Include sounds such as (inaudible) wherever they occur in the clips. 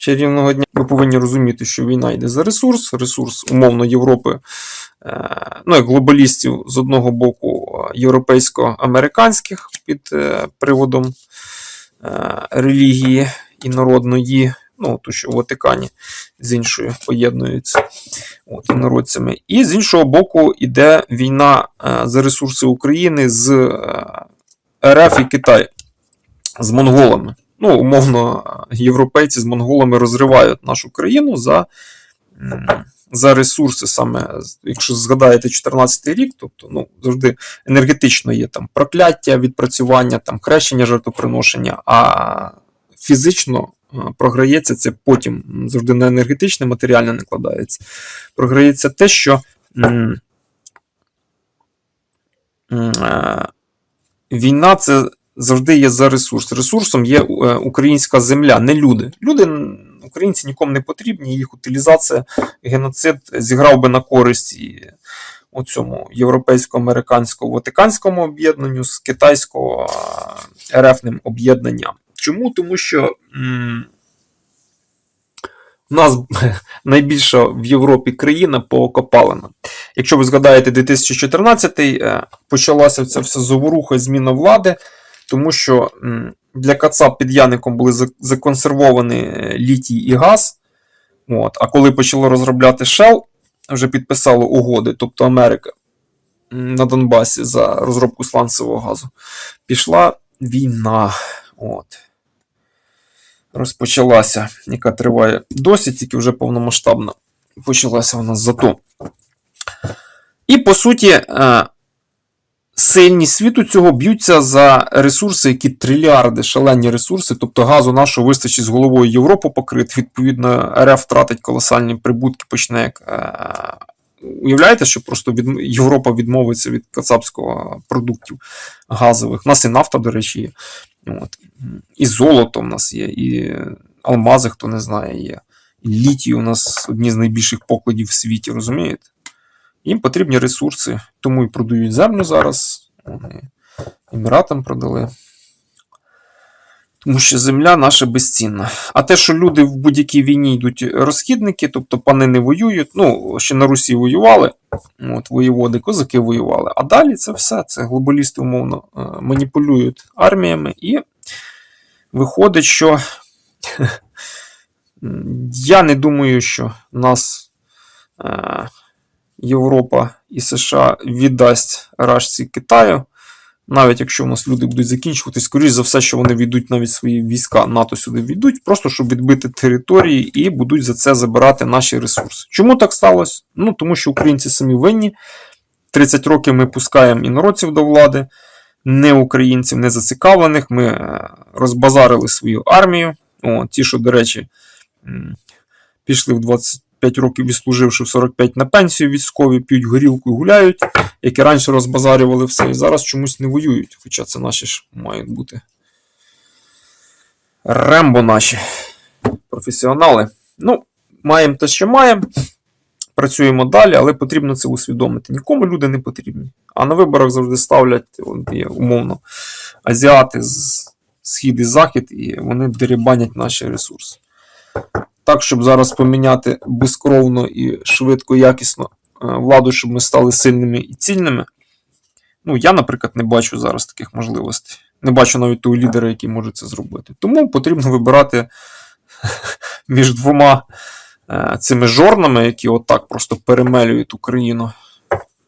чарівного дня. Ви повинні розуміти, що війна йде за ресурс, ресурс умовно Європи, е, ну як глобалістів з одного боку е, європейсько-американських під е, приводом релігії і народної, ну то що в Ватикані з іншою поєднуються от, інородцями. І з іншого боку, іде війна за ресурси України з РФ і Китай з монголами. Ну, умовно, європейці з монголами розривають нашу країну за, за ресурси, саме, якщо згадаєте 14 рік, тобто ну, завжди енергетично є там прокляття, відпрацювання, там хрещення, жертвоприношення, а фізично е, програється це потім завжди на енергетичне, матеріальне не кладається. Програється те, що е, війна це завжди є за ресурс. Ресурсом є е, українська земля, не люди. Люди, українці нікому не потрібні, їх утилізація, геноцид зіграв би на користь і у цьому європейсько-американсько ватиканському об'єднанню з китайсько РФним об'єднанням. Чому? Тому що м, у нас (laughs) найбільша в Європі країна по. Якщо ви згадаєте 2014 е, почалася ця вся заворуха, зміна влади, тому що для Кацап під Яником були за- законсервовані е, літій і газ. От, а коли почало розробляти Shell, вже підписало угоди, тобто Америка на Донбасі за розробку сланцевого газу, пішла війна. От. Розпочалася, яка триває досі, тільки вже повномасштабна. Почалася вона зато. І по суті, е, сильні світу цього б'ються за ресурси, які трильярди, шалені ресурси, тобто газу нашого вистачить з головою Європу покрити. Відповідно, РФ втратить колосальні прибутки, почне як. е, Уявляєте, що просто від, Європа відмовиться від кацапського продуктів газових. У нас і нафта, до речі, є. От. І золото в нас є, і алмази, хто не знає, є. І літій у нас одні з найбільших покладів в світі, розумієте? Їм потрібні ресурси, тому і продають землю зараз. Вони Еміратам продали. Тому що земля наша безцінна. А те, що люди в будь-якій війні йдуть розхідники, тобто пани не воюють, ну, ще на Русі воювали, от, воєводи, козаки воювали. А далі це все. Це глобалісти, умовно, е, маніпулюють арміями, і виходить, що (laughs) я не думаю, що нас е, Європа і США віддасть рашці Китаю. Навіть якщо у нас люди будуть закінчувати, скоріш за все, що вони війдуть навіть свої війська НАТО сюди війдуть, просто щоб відбити території і будуть за це забирати наші ресурси. Чому так сталося? Ну тому що українці самі винні. 30 років ми пускаємо інородців до влади, не українців, не зацікавлених. Ми е, розбазарили свою армію. О, ті, що, до речі, пішли в 25 років відслуживши в 45 на пенсію військові, п'ють горілку і гуляють, які раніше розбазарювали все, і зараз чомусь не воюють. Хоча це наші ж мають бути. Рембо наші професіонали. Ну, маємо те, що маємо. Працюємо далі, але потрібно це усвідомити. Нікому люди не потрібні. А на виборах завжди ставлять є, умовно азіати з схід і захід, і вони дерибанять наші ресурси. Так, щоб зараз поміняти безкровно і швидко, якісно е, владу, щоб ми стали сильними і цільними. Ну, я, наприклад, не бачу зараз таких можливостей. Не бачу навіть того лідера, який може це зробити. Тому потрібно вибирати (laughs) між двома е, цими жорнами, які отак просто перемелюють Україну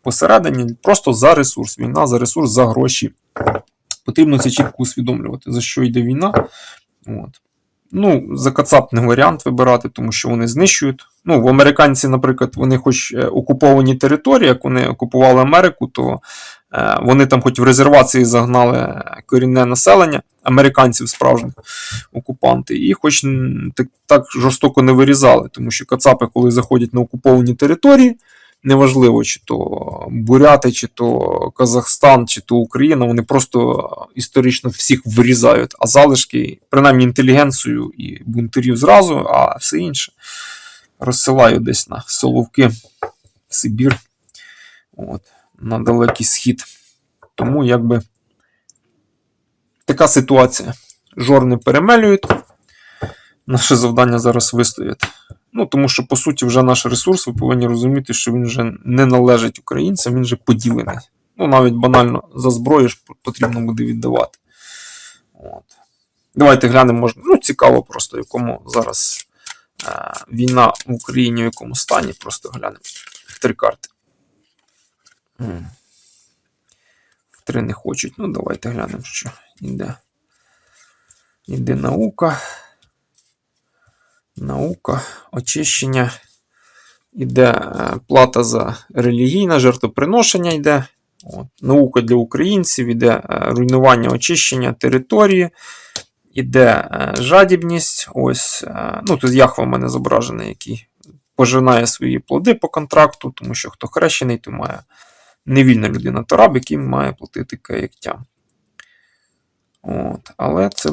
посередині, просто за ресурс. Війна за ресурс, за гроші. Потрібно це чітко усвідомлювати, за що йде війна. От. Ну, за Кацап варіант вибирати, тому що вони знищують. Ну, в американці, наприклад, вони хоч е, окуповані території, як вони окупували Америку, то е, вони там хоч в резервації загнали корінне населення, американців справжніх окупанти, і хоч так, так жорстоко не вирізали, тому що Кацапи, коли заходять на окуповані території, неважливо, чи то Буряти, чи то Казахстан, чи то Україна, вони просто історично всіх вирізають, а залишки, принаймні інтелігенцію і бунтарів зразу, а все інше розсилають десь на Соловки, Сибір, от, на далекий схід. Тому якби така ситуація. Жорни перемелюють, Наше завдання зараз вистояти. Ну, тому що, по суті, вже наш ресурс, ви повинні розуміти, що він вже не належить українцям, він вже поділений. Ну, навіть банально за зброю ж потрібно буде віддавати. От. Давайте глянемо, може, ну, цікаво просто, в якому зараз е, війна в Україні, в якому стані, просто глянемо. Три карти. Три не хочуть. Ну, давайте глянемо, що йде. Іде наука. Наука, очищення. Іде е, плата за релігійне жертвоприношення йде. От. Наука для українців, іде е, руйнування очищення території, іде е, жадібність. Ось, ну тут Яхва в мене зображений, який пожинає свої плоди по контракту, тому що хто хрещений, то має невільна людина, то раб, який має платити каяттям. От. Але це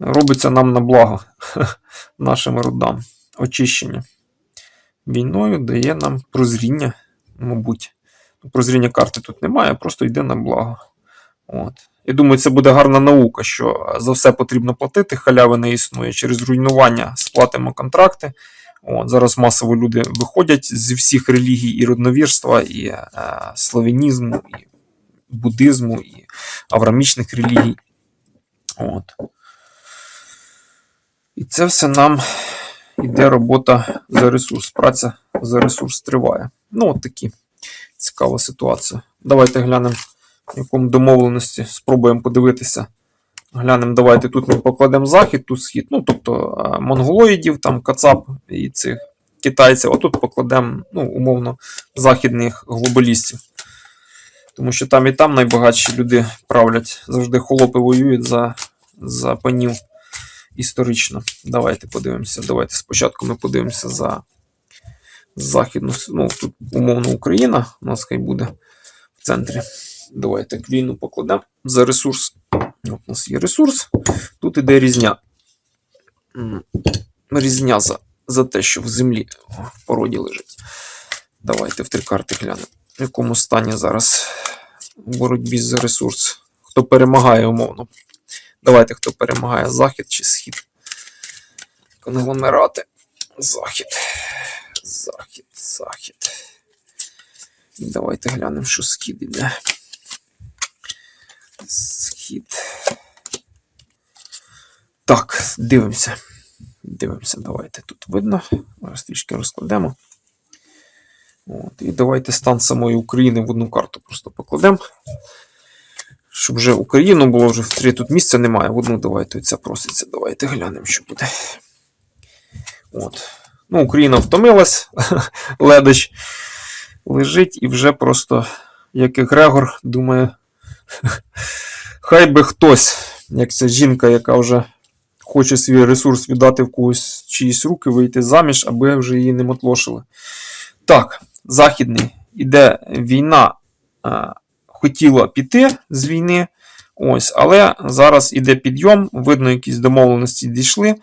робиться нам на благо (laughs) нашим родам. Очищення. Війною дає нам прозріння, мабуть. Прозріння карти тут немає, просто йде на благо. От. Я думаю, це буде гарна наука, що за все потрібно платити, халяви не існує. Через руйнування сплатимо контракти. От, зараз масово люди виходять зі всіх релігій і родновірства, і е, славянізму, і буддизму, і аврамічних релігій. От. І це все нам іде робота за ресурс. Праця за ресурс триває. Ну, от такі цікава ситуація. Давайте глянемо, в якому домовленості спробуємо подивитися. Глянемо, давайте тут ми покладемо захід, тут схід. Ну, тобто е, монголоїдів, там Кацап і цих китайців, а тут покладемо, ну, умовно, західних глобалістів. Тому що там і там найбагатші люди правлять. Завжди холопи воюють за, за панів історично. Давайте подивимося. Давайте спочатку ми подивимося за західну. Ну, тут умовно Україна, у нас хай буде в центрі. Давайте квійну покладемо за ресурс. От у нас є ресурс. Тут іде різня. Різня за, за те, що в землі в породі лежить. Давайте в три карти глянемо. В якому стані зараз в боротьбі за ресурс. Хто перемагає умовно. Давайте хто перемагає захід чи схід. Конгломерати. Захід. Захід, захід. Давайте глянемо, що схід іде. Схід. Так, дивимося. Дивимося, давайте тут видно. Зараз трішки розкладемо. От, і давайте стан самої України в одну карту просто покладемо. Щоб вже Україну було вже в три. Тут місця немає. Одну давайте ця проситься. Давайте глянемо, що буде. От. Ну, Україна втомилась, (laughs) ледич лежить і вже просто, як Егрегор, думає, (laughs) хай би хтось, як ця жінка, яка вже хоче свій ресурс віддати в когось чиїсь руки, вийти заміж, аби вже її не мотлошили. Так, західний іде війна, хотіла піти з війни. Ось, але зараз іде підйом, видно, якісь домовленості дійшли.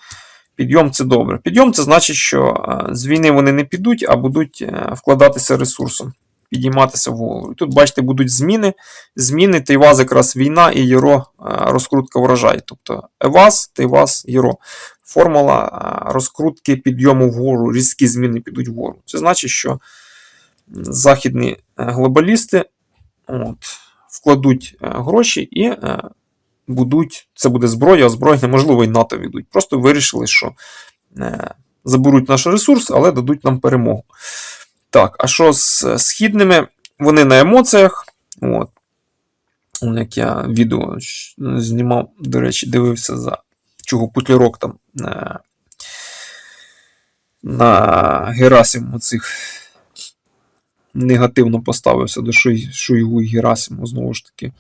Підйом це добре. Підйом це значить, що е, з війни вони не підуть, а будуть е, вкладатися ресурсом, підійматися вгору. І тут, бачите, будуть зміни. Зміни Тейваз якраз війна і Єро е, розкрутка врожай. Тобто Еваз, Тейваз, Єро. Формула розкрутки підйому вгору, різкі зміни підуть вгору. Це значить, що західні глобалісти от, вкладуть е, гроші і. е, будуть, це буде зброя, озброєння, можливо, і НАТО відуть. Просто вирішили, що е, заберуть наш ресурс, але дадуть нам перемогу. Так, а що з східними? Вони на емоціях. От. Як я відео знімав, до речі, дивився за чого Путлярок там е, на Герасиму цих негативно поставився до Шойгу і Герасиму, знову ж таки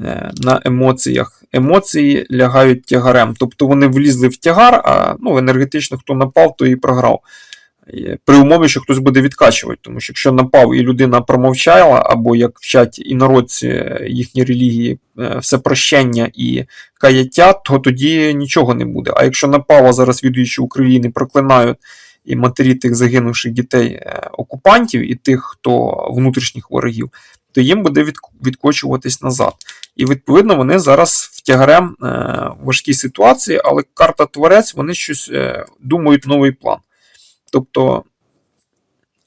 е, на емоціях. Емоції лягають тягарем. Тобто вони влізли в тягар, а ну, енергетично хто напав, то і програв. При умові, що хтось буде відкачувати, тому що якщо напав і людина промовчала, або як вчать інородці е, їхні релігії, е, все прощення і каяття, то тоді нічого не буде. А якщо напав, зараз відуючи України проклинають і матері тих загинувших дітей е, окупантів і тих, хто внутрішніх ворогів, то їм буде відкочуватись назад. І відповідно вони зараз в тягарем е, важкій ситуації, але карта Творець, вони щось е, думають новий план. Тобто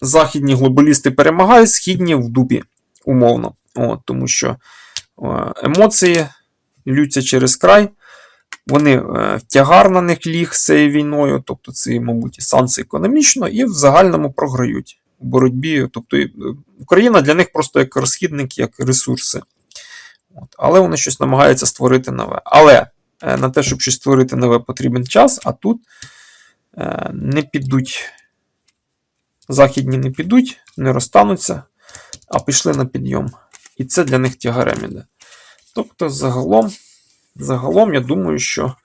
західні глобалісти перемагають, східні в дубі, умовно. От, тому що емоції ллються через край. Вони е, тягар на них ліг з цією війною, тобто це, мабуть, і санкції економічно, і в загальному програють у боротьбі. Тобто е, Україна для них просто як розхідник, як ресурси. От. Але вони щось намагаються створити нове. Але е, на те, щоб щось створити нове, потрібен час, а тут не підуть. Західні не підуть, не розтануться, а пішли на підйом. І це для них тягарем іде. Тобто, загалом, загалом, я думаю, що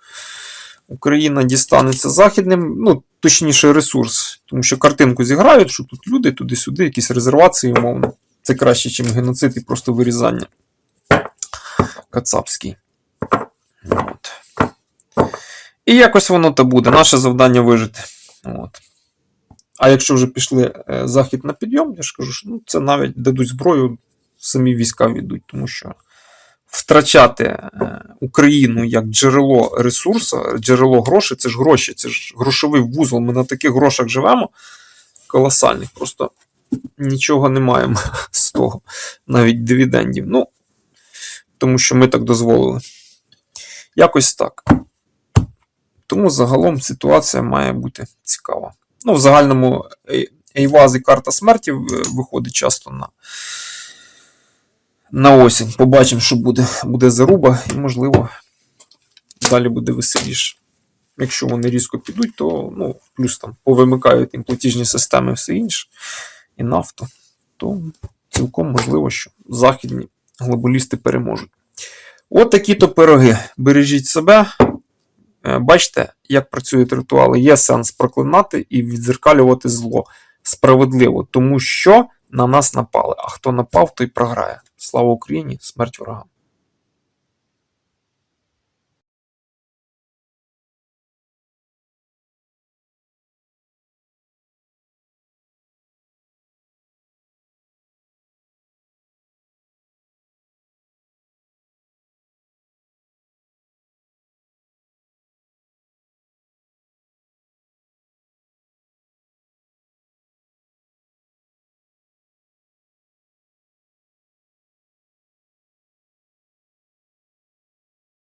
Україна дістанеться західним, ну, точніше, ресурс. Тому що картинку зіграють, що тут люди туди-сюди, якісь резервації, умовно. Це краще, ніж геноцид і просто вирізання. Кацапський. От. І якось воно то буде. Наше завдання вижити. От. А якщо вже пішли е, захід на підйом, я ж кажу, що ну, це навіть дадуть зброю, самі війська відуть, тому що втрачати е, Україну як джерело ресурсу, джерело грошей, це ж гроші, це ж грошовий вузол. Ми на таких грошах живемо колосальних. Просто нічого не маємо (laughs) з того, навіть дивідендів. Ну, тому що ми так дозволили. Якось так. Тому загалом ситуація має бути цікава. Ну, в загальному Ей- Ейваз карта смерті е, виходить часто на, на осінь. Побачимо, що буде, буде заруба, і, можливо, далі буде веселіше. Якщо вони різко підуть, то ну, плюс там повимикають їм платіжні системи і все інше, і нафту, то цілком можливо, що західні глобалісти переможуть. От такі то пироги. Бережіть себе. Е, Бачите, як працюють ритуали. Є сенс проклинати і відзеркалювати зло справедливо, тому що на нас напали. А хто напав, той програє. Слава Україні! Смерть ворогам!